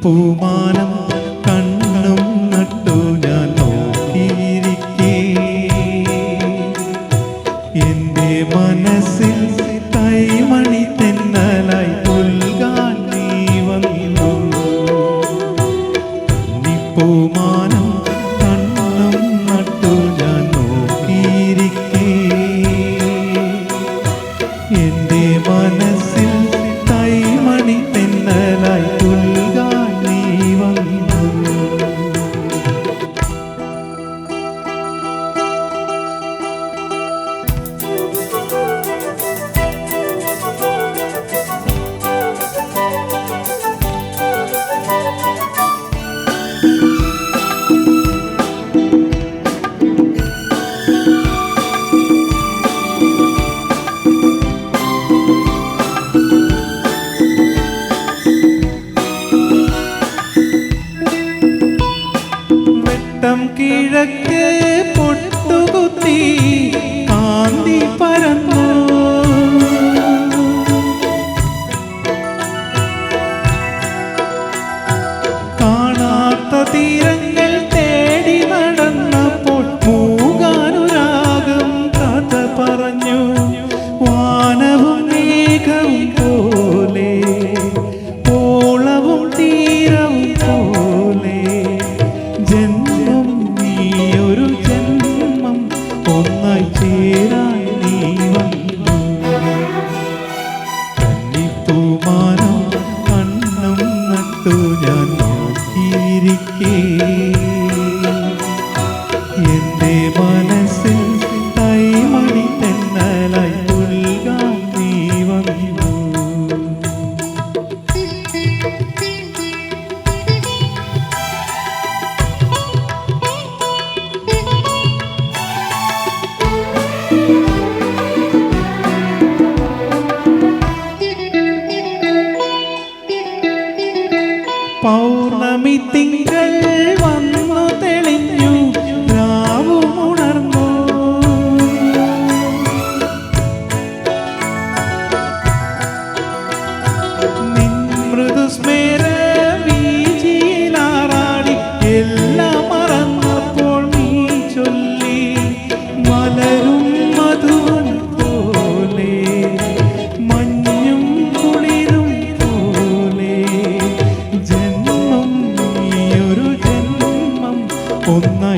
Pumana. പൊട്ടുകുത്തി ഒന്നായി ചേരാൻ പൗർണമി തിങ്കൾ വന്നു തെളിഞ്ഞു. por.